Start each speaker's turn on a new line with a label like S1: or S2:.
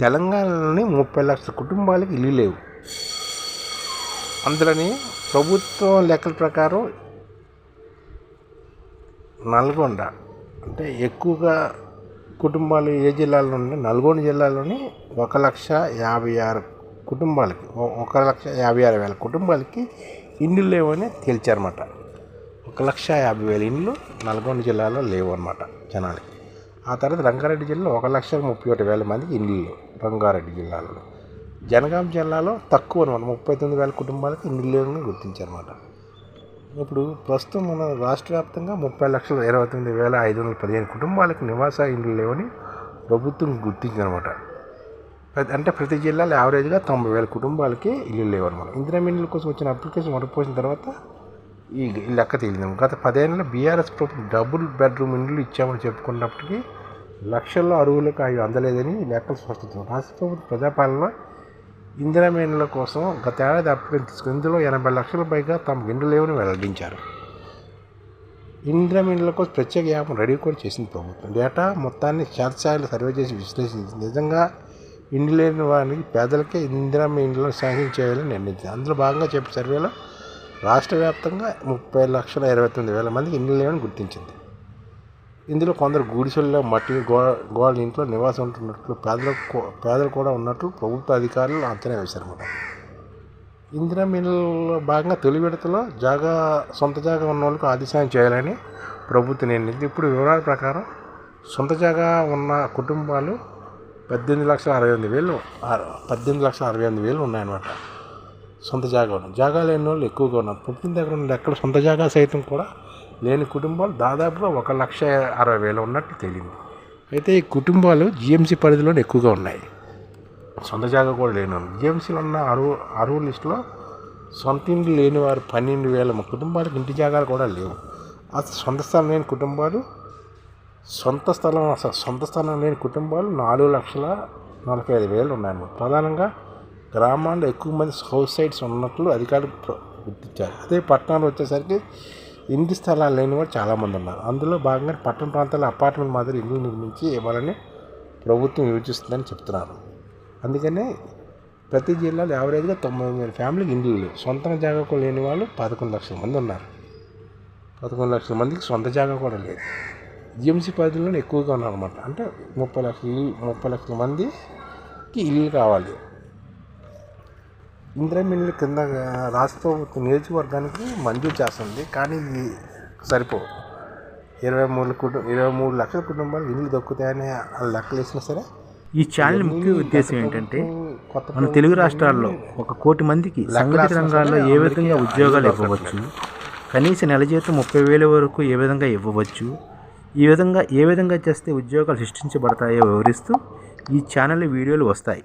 S1: తెలంగాణలోని ముప్పై లక్షల కుటుంబాలకి ఇల్లు లేవు. అందులోని ప్రభుత్వం లెక్కల ప్రకారం నల్గొండ అంటే ఎక్కువగా కుటుంబాలు ఏ జిల్లాలో ఉన్నాయి నల్గొండ జిల్లాలోని ఒక లక్ష యాభై ఆరు కుటుంబాలకి ఒక లక్ష యాభై ఆరు వేల కుటుంబాలకి ఇండ్లు లేవని తేల్చారన్నమాట. ఒక లక్ష యాభై వేల ఇండ్లు నల్గొండ జిల్లాలో లేవు అనమాట జనాలకి. ఆ తర్వాత రంగారెడ్డి జిల్లాలో ఒక లక్ష ముప్పై ఒకటి వేల మందికి ఇండ్లు లేవు రంగారెడ్డి జిల్లాలో. జనగాం జిల్లాలో తక్కువ అనమాట. ముప్పై తొమ్మిది వేల కుటుంబాలకు ఇల్లు లేవని గుర్తించారన్నమాట. ఇప్పుడు ప్రస్తుతం మన రాష్ట్ర వ్యాప్తంగా ముప్పై లక్షల ఇరవై తొమ్మిది వేల ఐదు వందల పదిహేను కుటుంబాలకు నివాస ఇండ్లు లేవని ప్రభుత్వం గుర్తించిందనమాట అంటే ప్రతి జిల్లాలో యావరేజ్గా తొంభై వేల కుటుంబాలకి ఇల్లు లేవన్నమాట. ఇందిరా ఇండ్ల కోసం వచ్చిన అప్లికేషన్ మొదలుపోసిన తర్వాత ఈ లెక్క తేలింది. గత పదేళ్ళలో బీఆర్ఎస్ ప్రభుత్వం డబుల్ బెడ్రూమ్ ఇండ్లు ఇచ్చామని చెప్పుకున్నప్పటికీ లక్షల్లో అరువులకు అవి అందలేదని లెక్కలు స్పష్టం. రాష్ట్ర ప్రభుత్వం ప్రజాపాలన ఇందిరామేనుల కోసం గత ఏడాది అప్లికేషన్ తీసుకుని ఇందులో ఎనభై లక్షల పైగా తమకు ఇండ్లు లేవని వెల్లడించారు. ఇందిరామేనుల కోసం ప్రత్యేక యాప్ రెడీ కూడా చేసింది ప్రభుత్వం. డేటా మొత్తాన్ని క్షేత్రస్థాయిలో సర్వే చేసి విశ్లేషించి నిజంగా ఇండ్లు లేని వారికి పేదలకే ఇందిరామేనులను శాంక్షన్ చేయాలని నిర్ణయించింది. అందులో భాగంగా చెప్పిన సర్వేలో రాష్ట్ర వ్యాప్తంగా ముప్పై లక్షల ఇరవై తొమ్మిది వేల మందికి ఇండ్లు లేవని గుర్తించింది. ఇందులో కొందరు గుడిసెల్లో మట్టి గో గోడ ఇంట్లో నివాసం ఉంటున్నట్లు పేదలకు పేదలు కూడా ఉన్నట్లు ప్రభుత్వ అధికారులు అంచనా వేశారన్నమాట. ఇందిరా మిల్లులో భాగంగా తొలి విడతలో జాగా సొంత జాగా ఉన్న వాళ్ళకి ఆదేశం చేయాలని ప్రభుత్వం నిర్ణయించింది. ఇప్పుడు వివరాల ప్రకారం సొంత జాగా ఉన్న కుటుంబాలు పద్దెనిమిది లక్షల అరవై ఎనిమిది వేలు పద్దెనిమిది లక్షల అరవై ఎనిమిది వేలు ఉన్నాయన్నమాట. సొంత జాగా ఉన్నాయి జాగా లేని వాళ్ళు ఎక్కువగా ఉన్నారు. పుట్టిన దగ్గర ఉన్న ఎక్కడ సొంత జాగా సైతం కూడా లేని కుటుంబాలు దాదాపుగా ఒక లక్ష అరవై వేలు ఉన్నట్టు తెలియదు. అయితే ఈ కుటుంబాలు జిఎంసీ పరిధిలోనే ఎక్కువగా ఉన్నాయి. సొంత జాగా కూడా లేని వాళ్ళు. జిఎంసీలో ఉన్న అరువు అరువు లిస్టులో సొంత ఇంటి లేని వారు పన్నెండు వేల కుటుంబాలకు ఇంటి జాగాలు కూడా లేవు. అసలు సొంత స్థలం లేని కుటుంబాలు సొంత స్థలం అసలు సొంత స్థలం లేని కుటుంబాలు నాలుగు లక్షల నలభై ఐదు వేలు ఉన్నాయన్నమాట. ప్రధానంగా గ్రామాల్లో ఎక్కువ మంది హౌస్ సైడ్స్ ఉన్నట్లు అధికారులు గుర్తించారు. అదే పట్టణాలు వచ్చేసరికి ఇంటి స్థలాలు లేని వారు చాలామంది ఉన్నారు. అందులో భాగంగా పట్టణ ప్రాంతాల్లో అపార్ట్మెంట్ మాదిరి ఇల్లు నిర్మించి ఇవ్వాలని ప్రభుత్వం యోచిస్తుందని చెప్తున్నారు. అందుకనే ప్రతి జిల్లాలో యావరేజ్గా తొంభై వేల ఫ్యామిలీకి ఇండ్లు లేవు. సొంత జాగా కూడా లేని వాళ్ళు పదకొండు లక్షల మంది ఉన్నారు. పదకొండు లక్షల మందికి సొంత జాగా కూడా లేదు. జిఎంసీ పరిధిలోనే ఎక్కువగా ఉన్నారన్నమాట. అంటే ముప్పై లక్షల ఇల్లు ముప్పై లక్షల మందికి ఇల్లు కావాలి. ఇందిరా మిల్లు కింద రాష్ట్ర ప్రభుత్వం నియోజకవర్గానికి మంజూరు చేస్తుంది. కానీ ఇది సరిపోవు ఇరవై మూడు కుటుంబ ఇరవై మూడు లక్షల కుటుంబాలు ఇల్లు దొక్కుతాయని వాళ్ళు లెక్కలు వేసినా సరే
S2: ఈ ఛానల్ ముఖ్య ఉద్దేశం ఏంటంటే
S1: కొత్త
S2: మన తెలుగు రాష్ట్రాల్లో ఒక కోటి మందికి సంఘటిత రంగాల్లో ఏ విధంగా ఉద్యోగాలు ఇవ్వవచ్చు కనీస నెల జీతం ముప్పై వేల వరకు ఏ విధంగా ఇవ్వవచ్చు ఈ విధంగా ఏ విధంగా చేస్తే ఉద్యోగాలు సృష్టించబడతాయో వివరిస్తూ ఈ ఛానల్ వీడియోలు వస్తాయి.